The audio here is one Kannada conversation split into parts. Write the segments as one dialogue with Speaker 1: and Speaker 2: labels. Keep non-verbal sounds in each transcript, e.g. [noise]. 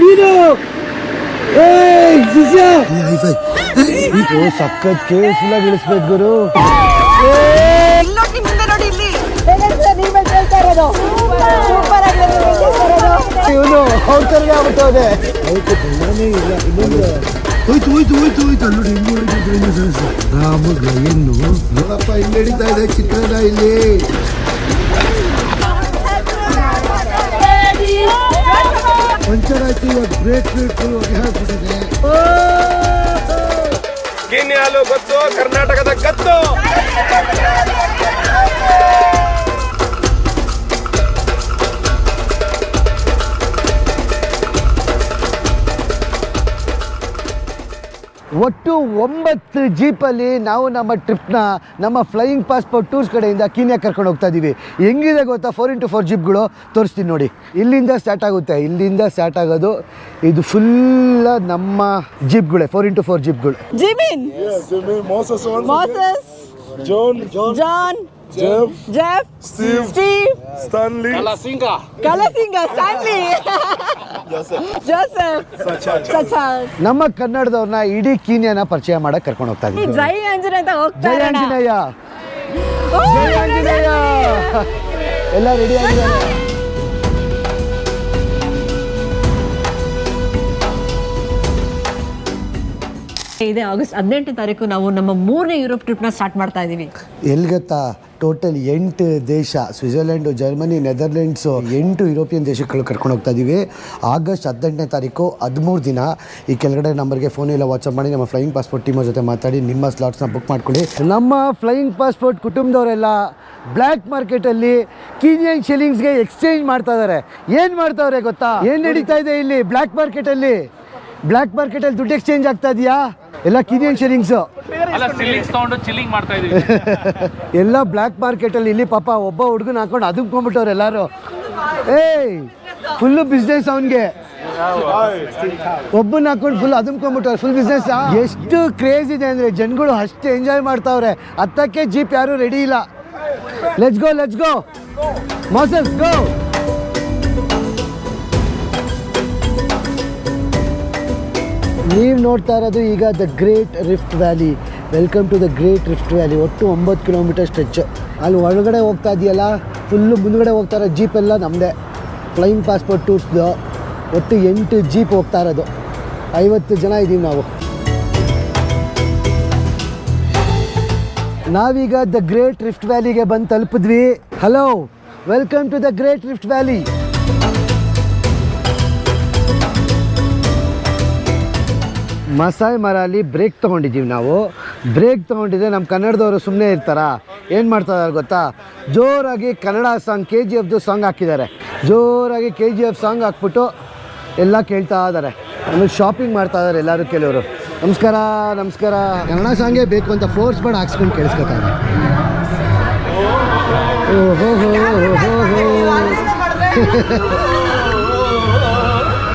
Speaker 1: ಮೀನು ಏಯ್ ಶಿಷ್ಯ ಇದು ಸಖತ್ ಕೇರ್ಫುಲ್ ಆಗಿ ಇಳಿಸ್ಬೇಕು ಗುರು ಇವನು ಅವ್ರ ತರನೇ ಅದಕ್ಕೆ ಗುಣನೇ ಇಲ್ಲ ಇನ್ನೊಂದು ಹೋಯ್ತು ಹೋಯ್ತು ಹೋಯ್ತು ಹೋಯ್ತು ನೋಡಿ ಹಿಂಗೆ ಹೊಡಿತಿದ್ರು ಇನ್ನು ಸರಸು ನೋಡಪ್ಪ ಇಲ್ಲಿ ನಡೀತಾ ಇದೆ ಚಿತ್ರದ ಇಲ್ಲಿ ಪಂಚರ್ ಆಯ್ತು ಇವಾಗ ಬ್ರೇಕ್ ಬ್ರೇಕ್ ಹಾಕ್ಬಿಟ್ಟಿದೆ
Speaker 2: ಗೊತ್ತು ಕರ್ನಾಟಕದ ಗತ್ತು
Speaker 1: ಒಟ್ಟು ಒಂಬತ್ತು ಜೀಪಲ್ಲಿ ನಾವು ನಮ್ಮ ಟ್ರಿಪ್ನ ನಮ್ಮ ಫ್ಲೈಯಿಂಗ್ ಪಾಸ್ಪೋರ್ಟ್ ಟೂರ್ಸ್ ಕಡೆಯಿಂದ ಕೀನ್ಯಾ ಕರ್ಕೊಂಡು ಹೋಗ್ತಾ ಇದ್ದೀವಿ. ಹೆಂಗಿದೆ ಗೊತ್ತಾ? ಫೋರ್ ಇಂಟು ಫೋರ್ ಜೀಪ್ಗಳು? ತೋರಿಸ್ತೀನಿ ನೋಡಿ. ಇಲ್ಲಿಂದ ಸ್ಟಾರ್ಟ್ ಆಗುತ್ತೆ. ಇಲ್ಲಿಂದ ಸ್ಟಾರ್ಟ್ ಆಗೋದು ಇದು ಫುಲ್ಲ ನಮ್ಮ ಜೀಪ್ಗಳೇ ಫೋರ್ ಇಂಟು ಫೋರ್ ಜೀಪ್ಗಳು.
Speaker 3: ಜಿಮಿನ್?
Speaker 2: John,
Speaker 3: John
Speaker 2: Jeff,
Speaker 3: Jeff
Speaker 2: Steve,
Speaker 3: Steve
Speaker 2: Stanley,
Speaker 3: ಕಲಸಿಂಗ ಸ್ಟ್ಯಾನ್ಲಿ ಸ್ಟಾನ್ಲಿ ಸಚಾನ್
Speaker 1: ನಮ್ಮ ಕನ್ನಡದವ್ರನ್ನ ಇಡೀ ಕೀನ್ಯಾನ ಪರಿಚಯ ಮಾಡಕ್ ಕರ್ಕೊಂಡು ಹೋಗ್ತಾ
Speaker 3: ಇದ್ದೀನಿ
Speaker 1: ಇದ್ದೀವಿ
Speaker 3: ಜೈ ಅಂಜನ ಅಂತ ಹೋಗ್ತಾ
Speaker 1: ಜಯ. ಆಂಜನೇಯ. ಜಯ ಆಂಜನೇಯ. ಎಲ್ಲ ರೆಡಿ ಆಗಿದ್ದಾರೆ
Speaker 3: ಇದೆ, ಆಗಸ್ಟ್ ಹದಿನೆಂಟನೇ ತಾರೀಕು ನಾವು ನಮ್ಮ ಮೂರನೇ ಯುರೋಪ್ ಟ್ರಿಪ್ನ ಸ್ಟಾರ್ಟ್ ಮಾಡ್ತಾ ಇದ್ದೀವಿ
Speaker 1: ಎಲ್ಲಿ ಗೊತ್ತಾ ಟೋಟಲ್ ಎಂಟು ದೇಶ ಸ್ವಿಟ್ಜರ್ಲೆಂಡು ಜರ್ಮನಿ ನೆದರ್ಲೆಂಡ್ಸು ಎಂಟು ಯುರೋಪಿಯನ್ ದೇಶಗಳು ಕರ್ಕೊಂಡು ಹೋಗ್ತಾ ಇದ್ದೀವಿ ಆಗಸ್ಟ್ ಹದಿನೆಂಟನೇ ತಾರೀಕು, ಹದಿಮೂರು ದಿನ. ಈ ಕೆಳಗಡೆ ನಂಬರ್ಗೆ ಫೋನ್ ಇಲ್ಲ ವಾಟ್ಸಪ್ ಮಾಡಿ, ನಮ್ಮ ಫ್ಲೈಯಿಂಗ್ ಪಾಸ್ಪೋರ್ಟ್ ಟೀಮರ್ ಜೊತೆ ಮಾತಾಡಿ, ನಿಮ್ಮ ಸ್ಲಾಟ್ಸ್ನ ಬುಕ್ ಮಾಡ್ಕೊಳ್ಳಿ. ನಮ್ಮ ಫ್ಲೈಯಿಂಗ್ ಪಾಸ್ಪೋರ್ಟ್ ಕುಟುಂಬದವರೆಲ್ಲ ಬ್ಲ್ಯಾಕ್ ಮಾರ್ಕೆಟಲ್ಲಿ ಕೀನಿಯನ್ ಶೆಲಿಂಗ್ಸ್ಗೆ ಎಕ್ಸ್ಚೇಂಜ್ ಮಾಡ್ತಾ ಇದ್ದಾರೆ. ಏನು ಮಾಡ್ತಾವ್ರೆ ಗೊತ್ತಾ? ಏನು ನಡೀತಾ ಇದೆ ಇಲ್ಲಿ ಬ್ಲ್ಯಾಕ್ ಮಾರ್ಕೆಟಲ್ಲಿ ಬ್ಲ್ಯಾಕ್ ಮಾರ್ಕೆಟಲ್ಲಿ ದುಡ್ಡು ಎಕ್ಸ್ಚೇಂಜ್ ಆಗ್ತಾ ಇದೆಯಾ? ಎಲ್ಲ
Speaker 4: ಕಿರಿಯನ್ ಶೇರಿಂಗ್ಸ್ ಚಿಲ್ಲಿಂಗ್ ಮಾಡ್ತಾ ಇದೀವಿ. [laughs]
Speaker 1: ಎಲ್ಲ ಬ್ಲ್ಯಾಕ್ ಮಾರ್ಕೆಟಲ್ಲಿ ಇಲ್ಲಿ ಪಾಪ ಒಬ್ಬ ಹುಡುಗನ ಹಾಕೊಂಡು ಅದುಕೊಂಡ್ಬಿಟ್ಟವ್ರು ಎಲ್ಲರೂ. ಏಯ್ ಫುಲ್ಲು ಬಿಸ್ನೆಸ್ ಅವನಿಗೆ. ಒಬ್ಬನ ಹಾಕೊಂಡು ಫುಲ್ ಅದುಮ್ಕೊಂಡ್ಬಿಟ್ಟವ್ರೆ ಫುಲ್ ಬಿಸ್ನೆಸ್ ಎಷ್ಟು ಕ್ರೇಜ್ ಇದೆ ಅಂದರೆ ಜನಗಳು ಅಷ್ಟು ಎಂಜಾಯ್ ಮಾಡ್ತಾವ್ರೆ. ಹತ್ತಕ್ಕೆ ಜೀಪ್ ಯಾರೂ ರೆಡಿ ಇಲ್ಲ. Let's go let's go Moses go ನೀವು ನೋಡ್ತಾ ಇರೋದು ಈಗ the Great Rift Valley welcome to the Great Rift Valley ಒಟ್ಟು ಒಂಬತ್ತು ಕಿಲೋಮೀಟರ್ ಸ್ಟ್ರೆಚ್ ಅಲ್ಲಿ ಒಳಗಡೆ ಹೋಗ್ತಾ ಇದೆಯಲ್ಲ? ಫುಲ್ಲು ಮುಂದ್ಗಡೆ ಹೋಗ್ತಾ ಇರೋ ಜೀಪ್ ಎಲ್ಲ ನಮ್ಮದೇ ಫ್ಲೈಯಿಂಗ್ ಪಾಸ್ಪೋರ್ಟ್ ಟೂರ್ಸ್ದು ಒಟ್ಟು ಎಂಟು ಜೀಪ್ ಹೋಗ್ತಾ ಇರೋದು. ಐವತ್ತು ಜನ ಇದ್ದೀವಿ ನಾವು. ನಾವೀಗ ದ ಗ್ರೇಟ್ ರಿಫ್ಟ್ ವ್ಯಾಲಿಗೆ ಬಂದು ತಲುಪಿದ್ವಿ. Hello welcome to the Great Rift Valley Masai ಮರಲ್ಲಿ break ತೊಗೊಂಡಿದ್ದೀವಿ ನಾವು. ಬ್ರೇಕ್ ತೊಗೊಂಡಿದ್ದೆ ನಮ್ಮ ಕನ್ನಡದವರು ಸುಮ್ಮನೆ ಇರ್ತಾರಾ? ಏನು ಮಾಡ್ತಾ ಇದಾರೆ ಗೊತ್ತಾ? ಜೋರಾಗಿ ಕನ್ನಡ ಸಾಂಗ್ ಕೆ ಜಿ ಎಫ್ದು ಸಾಂಗ್ ಹಾಕಿದ್ದಾರೆ. ಜೋರಾಗಿ ಕೆ ಜಿ ಎಫ್ ಸಾಂಗ್ ಹಾಕ್ಬಿಟ್ಟು ಎಲ್ಲ ಕೇಳ್ತಾ ಇದ್ದಾರೆ ಆಮೇಲೆ ಶಾಪಿಂಗ್ ಮಾಡ್ತಾ ಇದ್ದಾರೆ ಎಲ್ಲರೂ ಕೆಲವರು. ನಮಸ್ಕಾರ ನಮಸ್ಕಾರ. ಕನ್ನಡ ಸಾಂಗೇ ಬೇಕು ಅಂತ ಫೋರ್ಸ್ ಮಾಡಿ ಹಾಕ್ಸ್ಕೊಂಡು ಕೇಳಿಸ್ಕೊತಾರೆ ಓಹೋ [laughs]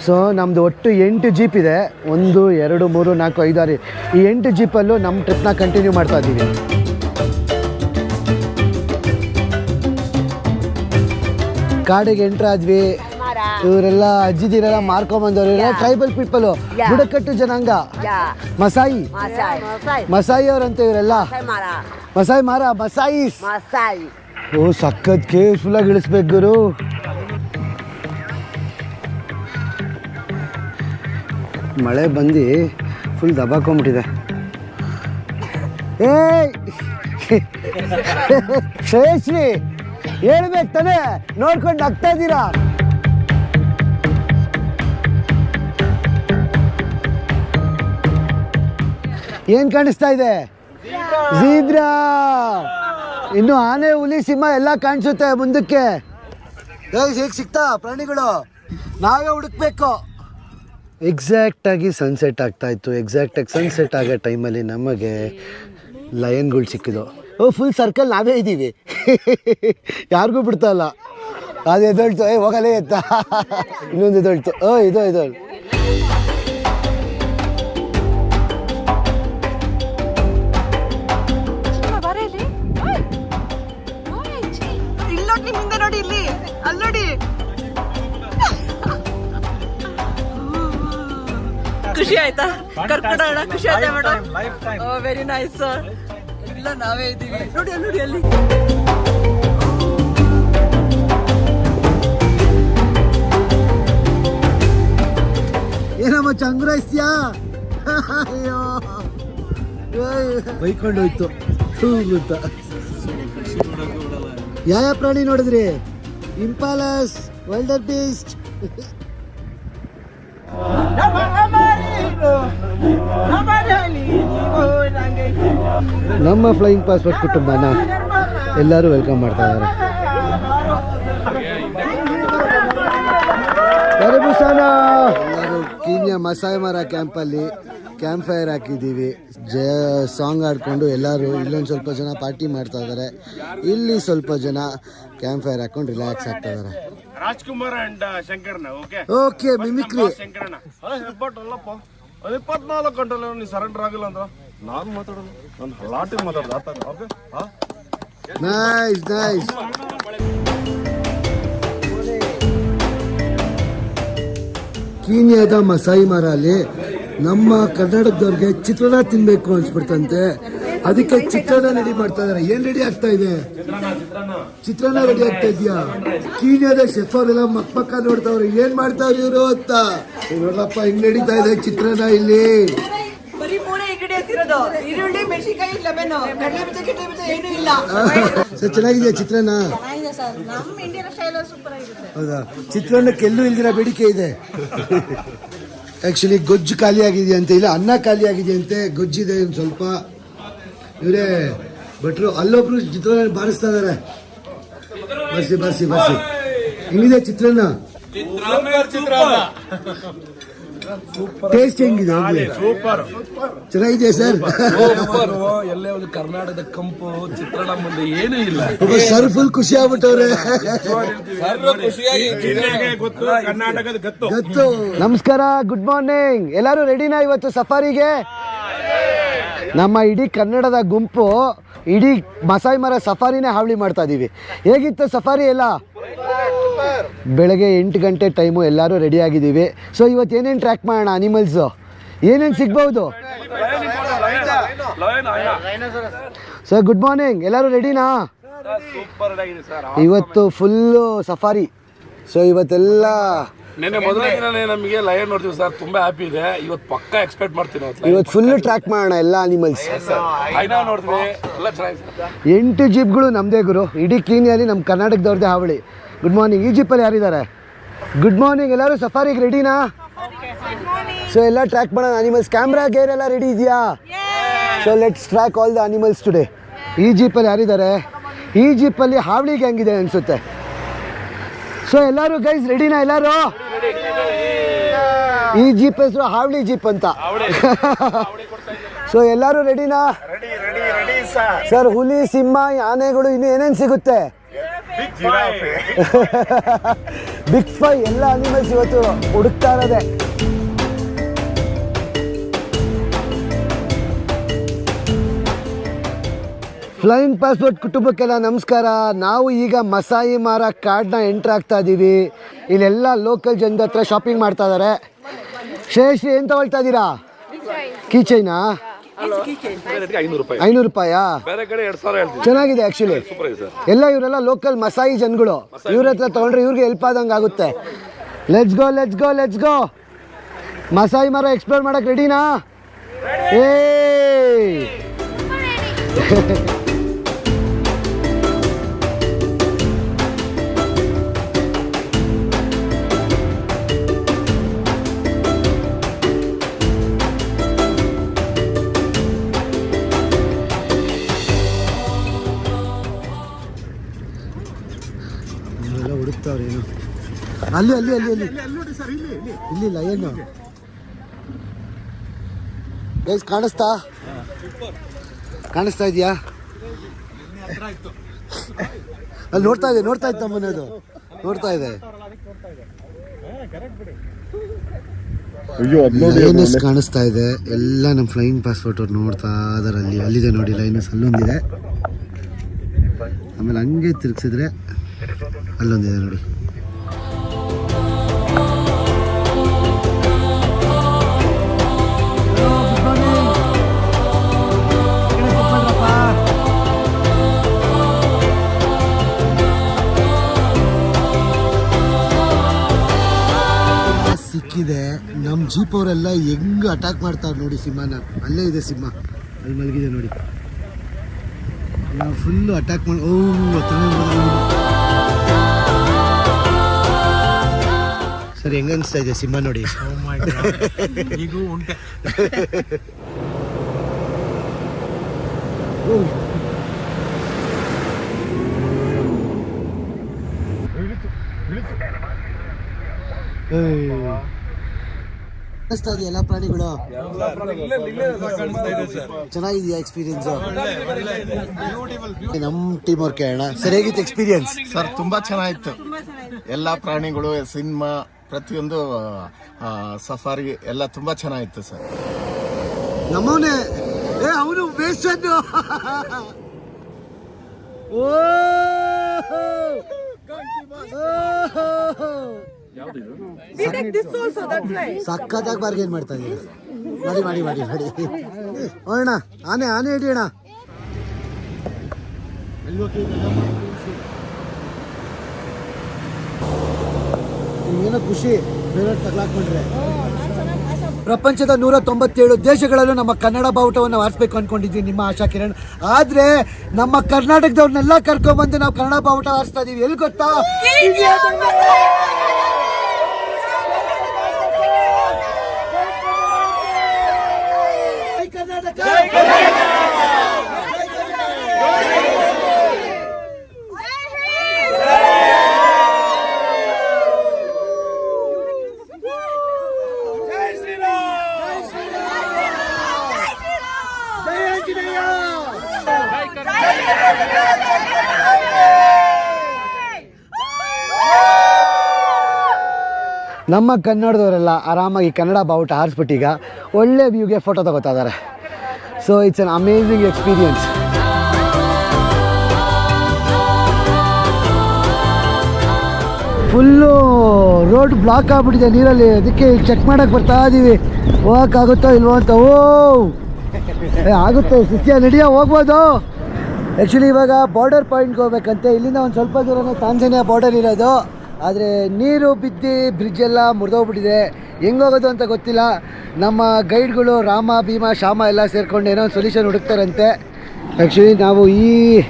Speaker 1: ಸೊ ನಮ್ಮದು ಒಟ್ಟು ಎಂಟು ಜೀಪ್ ಇದೆ. ಒಂದು ಎರಡು ಮೂರು ನಾಲ್ಕು ಐದು ಆರು. ಈ ಎಂಟು ಜೀಪಲ್ಲೂ ನಮ್ಮ ಟ್ರಿಪ್ನ ಕಂಟಿನ್ಯೂ ಮಾಡ್ತಾ ಇದ್ದೀವಿ. ಕಾಡಿಗೆ ಎಂಟ್ರ್ ಆದ್ವಿ. ಇವರೆಲ್ಲ ಅಜ್ಜಿದಿರೆಲ್ಲ ಮಾರ್ಕೊಂಬಂದವ್ರು ಇವರೆಲ್ಲ ಟ್ರೈಬಲ್ ಪೀಪಲ್ ಬುಡಕಟ್ಟು ಜನಾಂಗ. ಮಸಾಯಿ. ಮಸಾಯಿ. ಅವರಂತೆ ಇವರೆಲ್ಲ. ಮಸಾಯಿ ಮಾರ. ಮಸಾಯಿ ಓ ಸಖತ್ ಕೇರ್ಫುಲ್ ಆಗಿ ಇಳಿಸ್ಬೇಕು ಗುರು. ಮಳೆ ಬಂದು ಫುಲ್ ದಬಾಕೊಂಬಿಟ್ಟಿದೆ ಏಯ್! ಶ್ರೇಯಶ್ರೀ ಹೇಳ್ಬೇಕು ತಾನೇ? ನೋಡ್ಕೊಂಡು ಆಗ್ತಾ ಇದ್ದೀರಾ? ಏನು ಕಾಣಿಸ್ತಾ ಇದೆ? ಜೀಬ್ರಾ ಇನ್ನು ಆನೆ, ಹುಲಿ, ಸಿಂಹ ಎಲ್ಲ ಕಾಣಿಸುತ್ತೆ ಮುಂದಕ್ಕೆ. ಹೇಗೆ ಸಿಗ್ತಾ? ಪ್ರಾಣಿಗಳು, ನಾವೇ ಹುಡುಕ್ಬೇಕು. ಎಕ್ಸಾಕ್ಟ್ ಆಗಿ ಸನ್ಸೆಟ್ ಆಗ್ತಾ ಇತ್ತು. ಎಕ್ಸಾಕ್ಟ್ ಆಗಿ ಸನ್ಸೆಟ್ ಆಗೋ ಟೈಮಲ್ಲಿ ನಮಗೆ ಲಯನ್ಗಳು ಸಿಕ್ಕಿದ್ದು ಓ ಫುಲ್ ಸರ್ಕಲ್ ನಾವೇ ಇದ್ದೀವಿ. ಯಾರಿಗೂ ಬಿಡ್ತಾಯಿಲ್ಲ ಅದು ಎದೊಳ್ತು ಏ, ಹೋಗಲೇ ಎತ್ತ. ಇನ್ನೊಂದು ಎದೊಳ್ತು ಓ, ಇದು ಇದು.
Speaker 3: ಇಲ್ಲಿ.
Speaker 5: ಖುಷಿ ಆಯ್ತಾ? ಕರ್ಕೊಂಡೋಣ ಖುಷಿ ಆಯ್ತಾ ಮೇಡಮ್? ವೆರಿ ನೈಸ್ ಸರ್ ಇಲ್ಲ ನಾವೇ ಇದ್ದೀವಿ. ನೋಡಿ ಅಲ್ಲಿ ನೋಡಿ ಅಲ್ಲಿ.
Speaker 1: ಏನಮ್ಮ ಚಂಗ್ರಾಯಿಸ್ತೀಯಾ ಅಯ್ಯೋ. ಬೈಕೊಂಡು ಹೋಯ್ತು. ಯಾವ ಪ್ರಾಣಿ ನೋಡಿದ್ರಿ? ಇಂಪಾಲಸ್ ವೈಲ್ಡರ್ ಬೀಸ್ಟ್ ನಮ್ಮ ಫ್ಲೈಯಿಂಗ್ ಪಾಸ್ಪೋರ್ಟ್ ಕುಟುಂಬನ ಎಲ್ಲರೂ ವೆಲ್ಕಮ್ ಮಾಡ್ತಾ ಇದ್ದಾರೆ. ಎಲ್ಲರೂ ಕೀನ್ಯಾ ಮಸಾಯಿ ಮರ ಕ್ಯಾಂಪಲ್ಲಿ ಕ್ಯಾಂಪ್ ಫೈರ್ ಹಾಕಿದ್ದೀವಿ. ಜಯ ಸಾಂಗ್ ಆಡ್ಕೊಂಡು ಎಲ್ಲರೂ ಇಲ್ಲೊಂದು ಸ್ವಲ್ಪ ಜನ ಪಾರ್ಟಿ ಮಾಡ್ತಾ ಇದ್ದಾರೆ. ಇಲ್ಲಿ ಸ್ವಲ್ಪ ಜನ ಕ್ಯಾಂಪ್ ಫೈರ್ ಹಾಕೊಂಡು ರಿಲ್ಯಾಕ್ಸ್ ಆಗ್ತಾ ಇದ್ದಾರೆ.
Speaker 2: ರಾಜ್ಕುಮಾರ್ ಅಂಡ್ ಶಂಕರ್ನ ಓಕೆ
Speaker 1: ಓಕೆ ಮಿಮಿಕ್ರಿ
Speaker 2: ಶಂಕರಣ್ಣ. ಇಪ್ಪತ್ನಾಲ್ಕು ಗಂಟೆ ನೀ ಸರೆಂಡರ್ ಆಗಿಲ್ಲ ಅಂದ್ರ ನಾನು ಮಾತಾಡೋದು ನಾನು ಹಲಾಟಿ ಮಾತಾಡ್ದ. ಓಕೆ? ಹಾ?
Speaker 1: ನೈಸ್ ನೈಸ್ ಕೀನ್ಯಾದ ಮಸಾಯಿ ಮರ ಅಲ್ಲಿ ನಮ್ಮ ಕರ್ನಾಟಕದವ್ರಿಗೆ ಚಿತ್ರಾನ್ನ ತಿನ್ಬೇಕು ಅನ್ಸ್ಬಿಡ್ತಂತೆ. ಅದಕ್ಕೆ ಚಿತ್ರಾನ್ನ ರೆಡಿ ಮಾಡ್ತಾ ಇದಾರೆ. ಏನ್ ರೆಡಿ ಆಗ್ತಾ ಇದೆ? ಚಿತ್ರಾನ್ನ ರೆಡಿ ಆಗ್ತಾ ಇದೆಯಾ? ಕೀನ್ಯಾದ ಶೆಫ್ ಅವರೆಲ್ಲ ಮಕ್ ಮಕ್ಕ ನೋಡ್ತಾವ್ರೆ. ಏನ್ ಮಾಡ್ತಾವ್ರಿ ಇವರು ಅಂತ? ಏ ಹಿಂಗ್ ನಡೀತಾ ಇದೆ ಚಿತ್ರನ ಇಲ್ಲಿ?
Speaker 5: ಬರೀ ಮೂರೇ ಇಂಗ್ರೀಡಿಯನ್ಸ್ ಇರೋದು ಈರುಳ್ಳಿ ಮೆಣಸಿನಕಾಯಿ ಲೆಮನ್. ಕಡಲೆ ಬೀಜ ಗಿಡಲೆ ಬೀಜ ಏನೂ ಇಲ್ಲ.
Speaker 1: ಸರ್ ಚೆನ್ನಾಗಿದೆಯಾ ಚಿತ್ರಾನ್ನ?
Speaker 5: ಸರ್. ನಮ್ಮ ಇಂಡಿಯನ್ ಸ್ಟೈಲ್ ಸೂಪರ್ ಆಗಿರುತ್ತೆ
Speaker 1: ಹೌದಾ? ಚಿತ್ರಾನ್ನಕ್ಕೆ ಎಲ್ಲೂ ಇಲ್ದಿರ ಬೇಡಿಕೆ ಇದೆ. ಆಕ್ಚುಲಿ ಗೊಜ್ಜು ಖಾಲಿ ಆಗಿದೆಯಂತೆ. ಇಲ್ಲ ಅನ್ನ ಖಾಲಿ ಆಗಿದೆಯಂತೆ. ಗೊಜ್ಜಿದೆ ಒಂದು ಸ್ವಲ್ಪ. ಇವರೇ ಭಟ್ರು ಅಲ್ಲೊಬ್ರು ಚಿತ್ರಾನ್ನ ಬಾರಿಸ್ತಾ ಇದಾರೆ. ಬರ್ಸಿ ಬರ್ಸಿ ಬರ್ಸಿ. ಹೆಂಗಿದೆ ಚಿತ್ರಾನ್ನ? ಟೇಸ್ಟ್ ಹೆಂಗಿದೆ.
Speaker 2: ಸೂಪರ್
Speaker 1: ಚೆನ್ನಾಗಿದೆ ಸರ್?
Speaker 6: ಎಲ್ಲೇ ಒಂದು ಕರ್ನಾಟಕದ ಕಂಪು ಚಿತ್ರಣ ಮುಂದೆ ಏನೂ ಇಲ್ಲ.
Speaker 1: ಸರ್ ಫುಲ್ ಖುಷಿ ಆಗ್ಬಿಟ್ಟವ್ರೆ.
Speaker 2: ಗೊತ್ತು ಕರ್ನಾಟಕದ ಗತ್ತು.
Speaker 1: ಗೊತ್ತು. ನಮಸ್ಕಾರ ಗುಡ್ ಮಾರ್ನಿಂಗ್ ಎಲ್ಲರೂ ರೆಡಿನಾ ಇವತ್ತು ಸಫಾರಿಗೆ? ನಮ್ಮ ಇಡೀ ಕನ್ನಡದ ಗುಂಪು ಇಡೀ ಮಸಾಯಿ ಮರ ಸಫಾರಿನೇ ಹಾವಳಿ ಮಾಡ್ತಾ ಇದೀವಿ. ಹೇಗಿತ್ತು ಸಫಾರಿ ಎಲ್ಲ? ಬೆಳಗ್ಗೆ ಎಂಟು ಗಂಟೆ ಟೈಮು ಎಲ್ಲರೂ ರೆಡಿ ಆಗಿದ್ದೀವಿ. ಸೊ ಇವತ್ತು ಏನೇನು ಟ್ರ್ಯಾಕ್ ಮಾಡೋಣ ಅನಿಮಲ್ಸು ಏನೇನು ಸಿಗ್ಬೋದು ಸರ್ ಗುಡ್ ಮಾರ್ನಿಂಗ್ ಎಲ್ಲರೂ ರೆಡಿನಾ ಇವತ್ತು ಫುಲ್ಲು ಸಫಾರಿ ಸೊ ಇವತ್ತೆಲ್ಲ
Speaker 6: ನಿನ್ನೆ ಮೊದಲನೇ ದಿನನೇ ನಮಗೆ ಲಯನ್ ನೋಡ್ತೀವಿ ಸರ್ ತುಂಬಾ ಹ್ಯಾಪಿ ಇದೆ. ಇವತ್ತು ಪಕ್ಕ ಎಕ್ಸ್ಪೆಕ್ಟ್ ಮಾಡ್ತೀನಿ ಇವತ್ತು
Speaker 1: ಫುಲ್ ಟ್ರ್ಯಾಕ್ ಮಾಡೋಣ ಎಲ್ಲ ಅನಿಮಲ್ಸ್
Speaker 6: ಐನಾ ನೋಡ್ತೀವಿ. ಎಲ್ಲ ಚೆನ್ನಾಗಿದೆ ಸರ್
Speaker 1: ಎಂಟು ಜೀಪ್ಗಳು ನಮ್ಮದೇ ಗುರು. ಇಡೀ ಕೀನಿಯಲ್ಲಿ ನಮ್ಮ ಕರ್ನಾಟಕದವ್ರದ್ದೇ ಹಾವಳಿ. ಗುಡ್ ಮಾರ್ನಿಂಗ್ ಈ ಜೀಪಲ್ಲಿ ಯಾರಿದ್ದಾರೆ? ಗುಡ್ ಮಾರ್ನಿಂಗ್ ಎಲ್ಲರೂ ಸಫಾರಿಗೆ ರೆಡಿನಾ ಸೊ ಎಲ್ಲ ಟ್ರ್ಯಾಕ್ ಮಾಡೋಣ. ಅನಿಮಲ್ಸ್ ಕ್ಯಾಮ್ರಾ ಗೇರ್ ಎಲ್ಲ ರೆಡಿ ಇದೆಯಾ? So let's track all the animals today ಈ ಜೀಪಲ್ಲಿ ಯಾರಿದ್ದಾರೆ? ಈ ಜೀಪಲ್ಲಿ ಗ್ಯಾಂಗ್ ಹೆಂಗಿದೆ ಅನಿಸುತ್ತೆ? ಸೊ ಎಲ್ಲರೂ ಗೈಸ್ ರೆಡಿನಾ ಎಲ್ಲರೂ? ಈ ಜೀಪ್ ಹೆಸರು ಹಾವಳಿ ಜೀಪ್ ಅಂತ. ಸೊ ಎಲ್ಲರೂ ರೆಡಿನಾ
Speaker 2: ready ready ready sir
Speaker 1: sir ಹುಲಿ ಸಿಂಹ ಆನೆಗಳು ಇನ್ನು ಏನೇನು ಸಿಗುತ್ತೆ? ಬಿಗ್ ಫೈ ಎಲ್ಲ ಅನಿಮಲ್ಸ್ ಇವತ್ತು ಹುಡುಕ್ತಾ ಇರೋದೆ ಫ್ಲೈಯಿಂಗ್ ಪಾಸ್ಪೋರ್ಟ್ ಕುಟುಂಬಕ್ಕೆಲ್ಲ ನಮಸ್ಕಾರ ನಾವು ಈಗ ಮಸಾಯಿ ಮಾರ ಕಾರ್ಡ್ನ ಎಂಟ್ರ್ ಆಗ್ತಾ ಇದ್ದೀವಿ ಇಲ್ಲೆಲ್ಲ ಲೋಕಲ್ ಜನದ ಹತ್ರ ಶಾಪಿಂಗ್ ಮಾಡ್ತಾ ಇದ್ದಾರೆ ಶೇಷ್ ಏನು ತಗೊಳ್ತಾ ಇದ್ದೀರಾ ಕೀಚೈನಾ
Speaker 6: ಐನೂರು ರೂಪಾಯಿ.
Speaker 1: ಐನೂರು ರೂಪಾಯಾ?
Speaker 6: ಬೇರೆ ಕಡೆ ಎರಡ್ ಸಾವಿರ ಹೇಳ್ತೀವಿ
Speaker 1: ಚೆನ್ನಾಗಿದೆ ಆಕ್ಚುಲಿ
Speaker 6: ಸೂಪರ್ ಇದೆ ಸರ್.
Speaker 1: ಎಲ್ಲ ಇವರೆಲ್ಲ ಲೋಕಲ್ ಮಸಾಯಿ ಜನಗಳು. ಇವ್ರ ಹತ್ರ ತಗೊಂಡ್ರೆ ಇವ್ರಿಗೆ ಹೆಲ್ಪ್ ಆದಂಗೆ ಆಗುತ್ತೆ. Let's go let's go let's go Masai Mara explore ಮಾಡಕ್ ರೆಡಿನಾ ಏ [laughs] ಹುಡುಕ್ತಾವ್ರೆ ಏನು ಅಲ್ಲಿ ಅಲ್ಲಿ ಅಲ್ಲಿ ಅಲ್ಲಿ. ಇಲ್ಲಿ ಇಲ್ಲ ಏನು ಗೈಸ್ ಕಾಣಿಸ್ತಾ? ಕಾಣಿಸ್ತಾ ಇದೆಯಾ? ಅಲ್ಲಿ ನೋಡ್ತಾ ಇದೆ ನೋಡ್ತಾ ಇತ್ತು ನಮ್ಮನೆದು ನೋಡ್ತಾ ಇದೆ. ಲೈನಸ್ ಕಾಣಿಸ್ತಾ ಇದೆ. ಎಲ್ಲ ನಮ್ಮ ಫ್ಲೈಯಿಂಗ್ ಪಾಸ್ಪೋರ್ಟ್ ಅವ್ರು ನೋಡ್ತಾ ಇದಾರೆ ಅಲ್ಲಿ. ಅಲ್ಲಿದೆ ನೋಡಿ ಲೈನಸ್ ಅಲ್ಲೊಂದಿದೆ. ಆಮೇಲೆ ಹಂಗೆ ತಿರ್ಗಿಸಿದ್ರೆ ಅಲ್ಲೊಂದಿದೆ ನೋಡಿ. ಸಿಕ್ಕಿದೆ. ನಮ್ಮ ಜೀಪ್ ಅವರೆಲ್ಲ ಹೆಂಗೆ ಅಟ್ಯಾಕ್ ಮಾಡ್ತಾರೆ ನೋಡಿ ಸಿಂಹನ. ಅಲ್ಲೇ ಇದೆ ಸಿಂಹ. ಅಲ್ಲಿ ಮಲಗಿದೆ ನೋಡಿ. ಫುಲ್ಲು ಅಟ್ಯಾಕ್ ಮಾಡಿ ಓ ಸರ್ ಹೆಂಗ ಅನಿಸ್ತಾ ಇದೆ ಸಿಂಹ ನೋಡಿ?
Speaker 7: ಈಗೂ ಉಂಟೆ.
Speaker 1: ಎಲ್ಲ ಪ್ರಾಣಿಗಳು? ಚೆನ್ನಾಗಿದೆಯಾ ಎಕ್ಸ್ಪೀರಿಯನ್ಸ್ ನಮ್ಮ ಟೀಮ್ ಅವ್ರು ಕೇಳೋಣ. ಸರಿಯಾಗಿತ್ತು ಹೇಗಿತ್ತು ಎಕ್ಸ್ಪೀರಿಯನ್ಸ್
Speaker 8: ಸರ್ ತುಂಬಾ ಚೆನ್ನಾಗಿತ್ತು. ಎಲ್ಲ ಪ್ರಾಣಿಗಳು ಸಿನಿಮಾ ಪ್ರತಿಯೊಂದು ಸಫಾರಿ ಎಲ್ಲ ತುಂಬಾ ಚೆನ್ನಾಗಿತ್ತು ಸರ್.
Speaker 1: ನಮೂನೆ. ಏ, ಅವನು ವೇಸ್ಟ್ ಓ ಸಕ್ಕತ್ತಾಗಿ ಬಾರ್ಗೇನ್ ಮಾಡ್ತಾ ಇದ್ದೀನಿ ಮಾಡಿ ಮಾಡಿ ಮಾಡಿ ಮಾಡಿ. ಹೋಗೋಣ ಆನೆ ಆನೆ ಹಿಡಿಯೋಣ. ಏನೋ ಖುಷಿ ಬೇರೆ ಪ್ರಪಂಚದ ನೂರ ತೊಂಬತ್ತೇಳು ದೇಶಗಳಲ್ಲೂ ನಮ್ಮ ಕನ್ನಡ ಬಾವುಟವನ್ನು ಹಾರಿಸ್ಬೇಕು ಅನ್ಕೊಂಡಿದ್ದೀವಿ ನಿಮ್ಮ ಆಶಾ ಕಿರಣ್. ಆದ್ರೆ ನಮ್ಮ ಕರ್ನಾಟಕದವ್ರನ್ನೆಲ್ಲ ಕರ್ಕೊಂಡ್ಬಂದು ನಾವು ಕನ್ನಡ ಬಾವುಟ ಹಾರಿಸ್ತಾ ಇದೀವಿ. ಎಲ್ಲಿ ಗೊತ್ತಾ? ನಮ್ಮ ಕನ್ನಡದವರೆಲ್ಲ ಆರಾಮಾಗಿ ಕನ್ನಡ ಬಾವುಟ ಹಾರಿಸ್ಬಿಟ್ಟೀಗ ಒಳ್ಳೆ ವ್ಯೂಗೆ ಫೋಟೋ ತಗೋತಾ ಇದ್ದಾರೆ. So it's an amazing experience full road block ಆಗ್ಬಿಟ್ಟಿದೆ, ನೀರಲ್ಲಿ ಅದಕ್ಕೆ ಚೆಕ್ ಮಾಡೋಕೆ ಬರ್ತಾ ಇದ್ದೀವಿ ಹೋಗೋಕ್ಕಾಗುತ್ತೋ ಇಲ್ವೋ ಅಂತ. ಓ ಆಗುತ್ತೆ, ಸಿಸ್ಯ, ನಡಿಯೋ, ಹೋಗ್ಬೋದು. ಆ್ಯಕ್ಚುಲಿ ಇವಾಗ ಬಾರ್ಡರ್ ಪಾಯಿಂಟ್ಗೆ ಹೋಗ್ಬೇಕಂತೆ. ಇಲ್ಲಿಂದ ಒಂದು ಸ್ವಲ್ಪ ದೂರನೇ ತಾಂಜಾನಿಯಾ ಬಾರ್ಡರ್ ಇರೋದು. ಆದರೆ ನೀರು ಬಿದ್ದು ಬ್ರಿಡ್ಜ್ ಎಲ್ಲ ಮುರಿದೋಗ್ಬಿಟ್ಟಿದೆ. ಹೆಂಗೆ ಹೋಗೋದು ಅಂತ ಗೊತ್ತಿಲ್ಲ. ನಮ್ಮ ಗೈಡ್ಗಳು ರಾಮ, ಭೀಮ, ಶ್ಯಾಮ ಎಲ್ಲ ಸೇರ್ಕೊಂಡು ಏನೋ ಒಂದು ಸೊಲ್ಯೂಷನ್ ಹುಡುಕ್ತಾರಂತೆ. ಆ್ಯಕ್ಚುಲಿ ನಾವು ಈ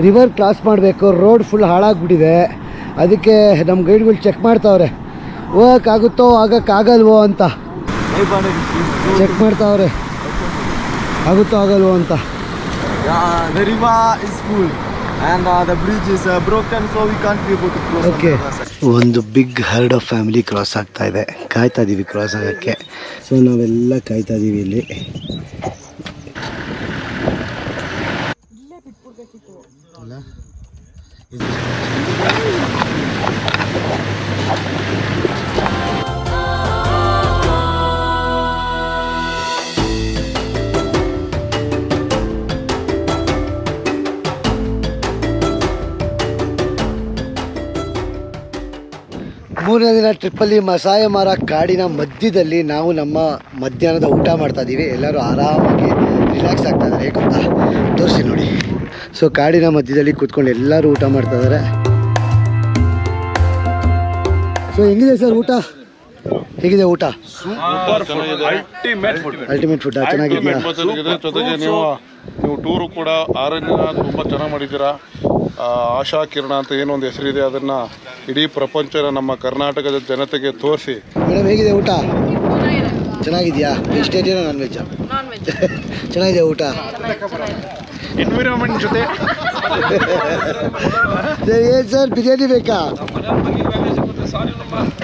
Speaker 1: ರಿವರ್ ಕ್ರಾಸ್ ಮಾಡಬೇಕು. ರೋಡ್ ಫುಲ್ ಹಾಳಾಗ್ಬಿಟ್ಟಿದೆ. ಅದಕ್ಕೆ ನಮ್ಮ ಗೈಡ್ಗಳು ಚೆಕ್ ಮಾಡ್ತಾವ್ರೆ. ಹೋಗೋಕ್ಕಾಗುತ್ತೋ ಆಗೋಕ್ಕಾಗಲ್ವೋ ಅಂತ. ಚೆಕ್ ಮಾಡ್ತಾವ್ರೆ. ಆಗುತ್ತೋ, ಆಗಲ್ವೋ ಅಂತ.
Speaker 7: Uh, the river is full and uh, the bridge is uh, broken so we can't be able to cross on
Speaker 1: okay
Speaker 7: the other side.
Speaker 1: ಒಂದು big herd of family cross ಆಗ್ತಾ ಇದೆ ಕಾಯ್ತಾ ಇದೀವಿ ಕ್ರಾಸ್ ಆಗೋಕ್ಕೆ ಸೊ ನಾವೆಲ್ಲ ಕಾಯ್ತಾ ಇದೀವಿ ಇಲ್ಲಿ ಅಲ್ಲ? ಮೂರನೇ ದಿನ ಟ್ರಿಪ್ಪಲ್ಲಿ ಮಸಾಯ ಮರ ಕಾಡಿನ ಮಧ್ಯದಲ್ಲಿ ನಾವು ನಮ್ಮ ಮಧ್ಯಾಹ್ನದ ಊಟ ಮಾಡ್ತಾ ಇದ್ದೀವಿ. ಎಲ್ಲರೂ ಆರಾಮಾಗಿ ರಿಲ್ಯಾಕ್ಸ್ ಆಗ್ತಾ ಇದ್ದಾರೆ. ಗೊತ್ತ? ತೋರಿಸಿ ನೋಡಿ. ಸೊ ಕಾಡಿನ ಮಧ್ಯದಲ್ಲಿ ಕೂತ್ಕೊಂಡು ಎಲ್ಲರೂ ಊಟ ಮಾಡ್ತಾ ಇದ್ದಾರೆ. ಸೊ ಹೆಂಗಿದೆ ಸರ್ ಊಟ? ಹೇಗಿದೆ ಊಟ? Ultimate food. ಚೆನ್ನಾಗಿದೆಯಾ?
Speaker 9: ನೀವು ಟೂರು ಕೂಡ ಆರಣ್ಯ ತುಂಬ ಚೆನ್ನಾಗಿ ಮಾಡಿದ್ದೀರಾ? ಆ, ಆಶಾ ಕಿರಣ ಅಂತ ಏನೊಂದು ಹೆಸರಿದೆ ಅದನ್ನು ಇಡೀ ಪ್ರಪಂಚನ ನಮ್ಮ ಕರ್ನಾಟಕದ ಜನತೆಗೆ ತೋರಿಸಿ.
Speaker 1: ಮೇಡಮ್ ಹೇಗಿದೆ ಊಟ? ಚೆನ್ನಾಗಿದೆಯಾ? ವೆಜಿಟೇರಿಯನ್ ನಾನ್ ವೆಜ್ ಚೆನ್ನಾಗಿದೆ ಊಟ?
Speaker 9: ಎನ್ವಿರಾನ್ಮೆಂಟ್ ಜೊತೆ.
Speaker 1: ಏನು ಸರ್ ಬಿರಿಯಾನಿ ಬೇಕಾ?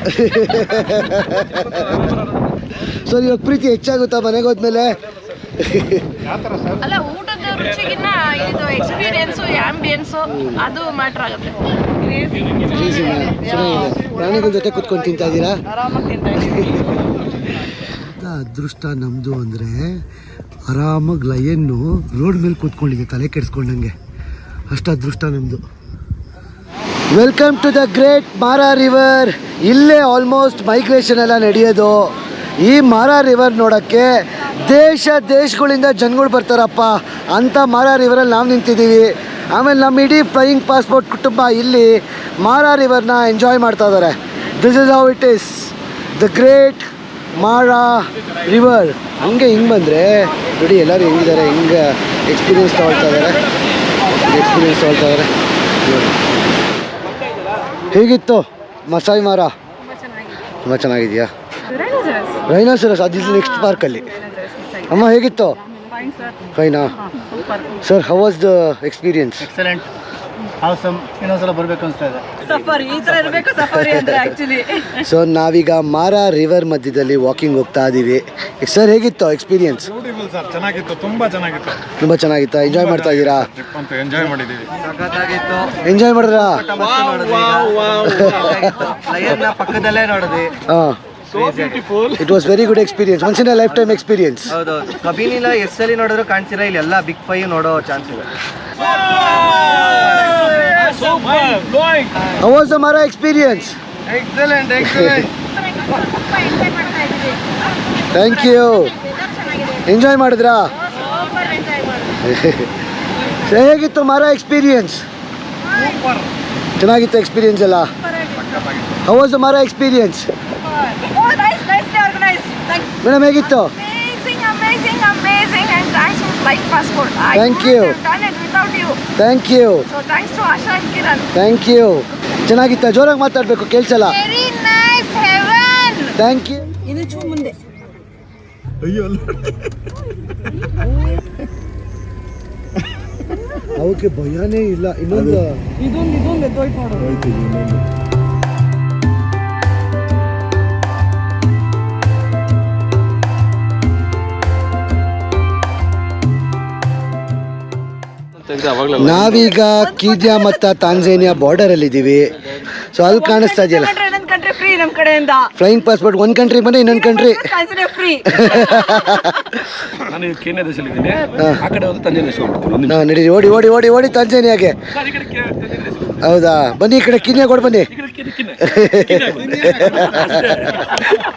Speaker 1: [laughs] ಸರ್ ಇವಾಗ ಪ್ರೀತಿ ಹೆಚ್ಚಾಗುತ್ತಾ ಮನೆಗೆ ಹೋದ್ಮೇಲೆ?
Speaker 10: ಅಲ್ಲ ಊಟದ ರುಚಿಗಿನ್ನ ಇದು ಎಕ್ಸ್ಪೀರಿಯನ್ಸು ಆಂಬಿಯನ್ಸು ಅದು ಮ್ಯಾಟ್ರ್ ಆಗುತ್ತೆ.
Speaker 1: ಪ್ರಾಣಿಗಳ ಜೊತೆ ಕುತ್ಕೊಂಡು ತಿಂತಾ ಇದ್ದೀರಾ?
Speaker 5: ಆರಾಮಾಗಿ ತಿಂತಾ ಇದ್ದೀವಿ
Speaker 1: ಎಂಥ ಅದೃಷ್ಟ ನಮ್ಮದು ಅಂದರೆ ಆರಾಮಾಗಿ ಲಯನ್ನು ರೋಡ್ ಮೇಲೆ ಕೂತ್ಕೊಂಡಿದೆ ತಲೆ ಕೆಡಿಸ್ಕೊಂಡಂಗೆ. ಅಷ್ಟು ಅದೃಷ್ಟ ನಮ್ಮದು welcome to the great Mara River ಇಲ್ಲೇ ಆಲ್ಮೋಸ್ಟ್ ಮೈಗ್ರೇಷನ್ ಎಲ್ಲ ನಡೆಯೋದು. ಈ ಮಾರಾ ರಿವರ್ ನೋಡೋಕ್ಕೆ ದೇಶ ದೇಶಗಳಿಂದ ಜನಗಳು ಬರ್ತಾರಪ್ಪ ಅಂಥ ಮಾರಾ ರಿವರಲ್ಲಿ ನಾವು ನಿಂತಿದ್ದೀವಿ. ಆಮೇಲೆ ನಮ್ಮ ಇಡೀ ಫ್ಲೈಯಿಂಗ್ ಪಾಸ್ಪೋರ್ಟ್ ಕುಟುಂಬ ಇಲ್ಲಿ ಮಾರಾ ರಿವರ್ನ ಎಂಜಾಯ್ ಮಾಡ್ತಾ ಇದ್ದಾರೆ this is how it is the great Mara River ಹಂಗೆ ಹಿಂಗೆ ಬಂದರೆ ನೋಡಿ ಎಲ್ಲರೂ ಹೆಂಗಿದ್ದಾರೆ ಹಿಂಗೆ ಎಕ್ಸ್ಪೀರಿಯನ್ಸ್ ತಗೊಳ್ತಾ ಇದ್ದಾರೆ ಎಕ್ಸ್ಪೀರಿಯನ್ಸ್ ತಗೊಳ್ತಾ ಇದ್ದಾರೆ ಹೇಗಿತ್ತು ಮಸಾಯಿ ಮಾರಾ? ತುಂಬ ಚೆನ್ನಾಗಿದೆಯಾ? ರೈನೋಸರಸ್ ಅದು ನೆಕ್ಸ್ಟ್ ಪಾರ್ಕಲ್ಲಿ ಅಮ್ಮ ಹೇಗಿತ್ತು? ಫೈನಾ sir how was the experience
Speaker 7: excellent ಇನ್ನೊಂದ್ಸಲ ಬರ್ಬೇಕು ಅನ್ಸ್ತಾ ಇದೆ.
Speaker 1: ಸೊ ನಾವೀಗ ಮಾರಾ ರಿವರ್ ಮಧ್ಯದಲ್ಲಿ ವಾಕಿಂಗ್ ಹೋಗ್ತಾ ಇದೀವಿ. ಸರ್ ಹೇಗಿತ್ತು ಎಕ್ಸ್ಪೀರಿಯನ್ಸ್
Speaker 2: ಚೆನ್ನಾಗಿತ್ತು. ತುಂಬಾ ಚೆನ್ನಾಗಿತ್ತು.
Speaker 1: ತುಂಬ ಚೆನ್ನಾಗಿತ್ತಾ? ಎಂಜಾಯ್ ಮಾಡ್ತಾ ಇದ್ದೀರಾ
Speaker 2: ಟ್ರಿಪ್ ಅಂತೂ ಎಂಜಾಯ್
Speaker 7: ಸಖತ್ತಾಗಿತ್ತು.
Speaker 1: ಎಂಜಾಯ್ ಮಾಡಿದ್ರಾ?
Speaker 7: ಪಕ್ಕದಲ್ಲೇ ನೋಡಿದ್ವಿ
Speaker 1: ಹಾಂ. It was very good experience once in a lifetime experience
Speaker 7: ಹೌದು ಕಬಿನಿನ ಎಸ್ ಅಲ್ಲಿ ನೋಡಿದ್ರು ಕಾಣಿಸಿರ ಇಲ್ಲಿ ಎಲ್ಲ ಬಿಗ್ ಫೈವ್ ನೋಡೋ ಚಾನ್ಸ್ ಇದೆ.
Speaker 1: How was the Mara experience
Speaker 7: excellent excellent
Speaker 1: thank you enjoy ಮಾಡಿದ್ರಾ? [laughs] ಹೇಗಿತ್ತು ಮರ ಎಕ್ಸ್ಪೀರಿಯನ್ಸ್ ಚೆನ್ನಾಗಿತ್ತು ಎಕ್ಸ್ಪೀರಿಯನ್ಸ್ ಎಲ್ಲ. How was the Mara experience
Speaker 10: Oh, nice, nicely organized. Thank ಎಲ್ಲಾ ಮೇಗಿತ್ತು
Speaker 1: thank you
Speaker 10: thank you
Speaker 1: thank you ಚೆನ್ನಾಗಿತ್ತಾ. ಜೋರಾಗಿ ಮಾತಾಡ್ಬೇಕು ಕೇಳ್ಸಲ್ಲ. ಥ್ಯಾಂಕ್ ಯು
Speaker 5: ಮುಂದೆ.
Speaker 1: ಅವಕ್ಕೆ ಭಯನೇ ಇಲ್ಲ. ಇನ್ನೊಂದು
Speaker 5: ಇದೊಂದು ನೆಕ್ಸ್ಟ್ ಫೋಟೋ ರೈಟ್
Speaker 1: ನಾವೀಗ ಕೀನ್ಯಾ ಮತ್ತು ತಾಂಜೇನಿಯಾ ಬಾರ್ಡರ್ ಅಲ್ಲಿ ಇದ್ದೀವಿ ಸೊ ಅಲ್ಲಿ ಕಾಣಿಸ್ತಾ ಇದೆಯಲ್ಲ.
Speaker 5: ಇನ್ನೊಂದು ಕಂಟ್ರಿ ಫ್ರೀ ನಮ್ಮ ಕಡೆಯಿಂದ.
Speaker 1: ಫ್ಲೈಯಿಂಗ್ ಪಾಸ್ಪೋರ್ಟ್ ಒಂದು ಕಂಟ್ರಿ ಬಂದ್ರೆ ಇನ್ನೊಂದು ಕಂಟ್ರಿ. ನಡೀರಿ ಓಡಿ ಓಡಿ ಓಡಿ ಓಡಿ ತಾಂಜೇನಿಯಾಗೆ. ಹೌದಾ? ಬನ್ನಿ ಈ ಕಡೆ ಕಿನ್ಯಾಗ ಕೊಡ್ ಬನ್ನಿ. [laughs]